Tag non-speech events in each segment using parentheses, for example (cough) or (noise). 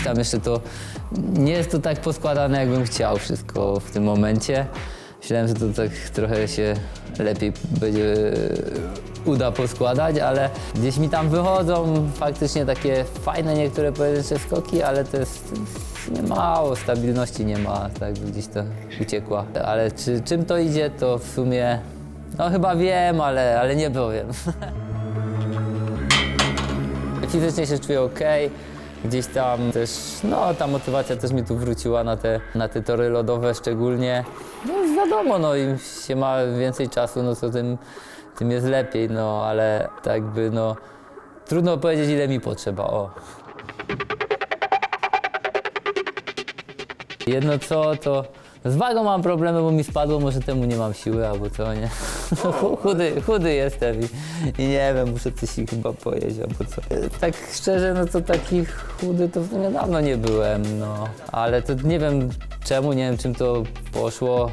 tam jeszcze to nie jest to tak poskładane, jakbym chciał wszystko w tym momencie. Myślałem, że to tak trochę się lepiej będzie uda poskładać, ale gdzieś mi tam wychodzą faktycznie takie fajne niektóre pojedyncze skoki, ale to jest nie mało, stabilności nie ma, tak gdzieś to uciekła. Ale czy, czym to idzie, to w sumie, no chyba wiem, ale, ale nie powiem. (laughs) Fizycznie się czuję ok. Gdzieś tam też, no ta motywacja też mi tu wróciła na te, na te tory lodowe szczególnie. No wiadomo, no im się ma więcej czasu, no to tym, tym jest lepiej, no ale tak by no trudno powiedzieć ile mi potrzeba, o. Jedno co, to z wagą mam problemy, bo mi spadło, może temu nie mam siły albo co, nie? (laughs) Chudy, chudy jestem i, i nie wiem, muszę coś ich chyba pojeść albo co. Tak szczerze, no to taki chudy to w sumie dawno nie byłem, no. Ale to nie wiem czemu, nie wiem czym to poszło,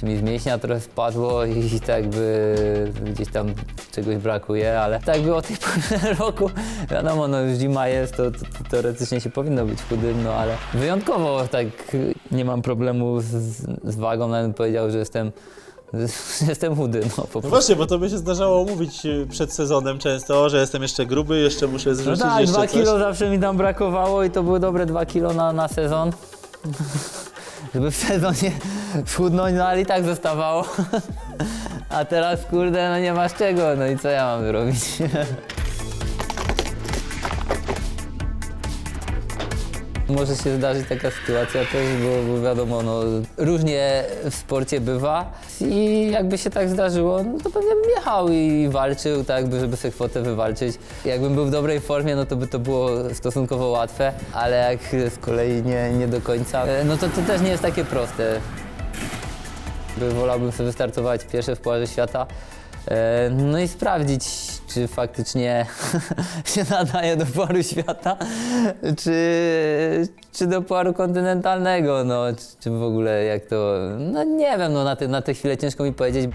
czy mi z mięśnia trochę spadło i (laughs) tak by gdzieś tam czegoś brakuje, ale tak by o tej porze (laughs) roku, wiadomo, no już zima jest, to, to, to teoretycznie się powinno być chudym, no ale wyjątkowo tak nie mam problemu z, z wagą, nawet bym powiedział, że jestem, (laughs) jestem chudy, no po No prostu. właśnie, bo to by się zdarzało mówić y, przed sezonem często, że jestem jeszcze gruby, jeszcze muszę No zrzucić tak, jeszcze dwa coś. kilo zawsze mi tam brakowało i to były dobre dwa kilo na, na sezon. Żeby w sezonie schudnąć, no ale i tak zostawało. A teraz kurde, no nie masz czego, no i co ja mam zrobić? Może się zdarzyć taka sytuacja też, bo, bo wiadomo, no, różnie w sporcie bywa i jakby się tak zdarzyło, no to pewnie bym jechał i walczył, tak, by, żeby sobie kwotę wywalczyć. Jakbym był w dobrej formie, no to by to było stosunkowo łatwe, ale jak z kolei nie, nie do końca, e, no to to też nie jest takie proste. By wolałbym sobie wystartować pierwsze w Pucharze Świata, e, no i sprawdzić, czy faktycznie (laughs) się nadaje do Pucharu Świata, czy, czy do Pucharu Kontynentalnego, no, czy, czy w ogóle jak to, no nie wiem, no na, te, na tę chwilę ciężko mi powiedzieć.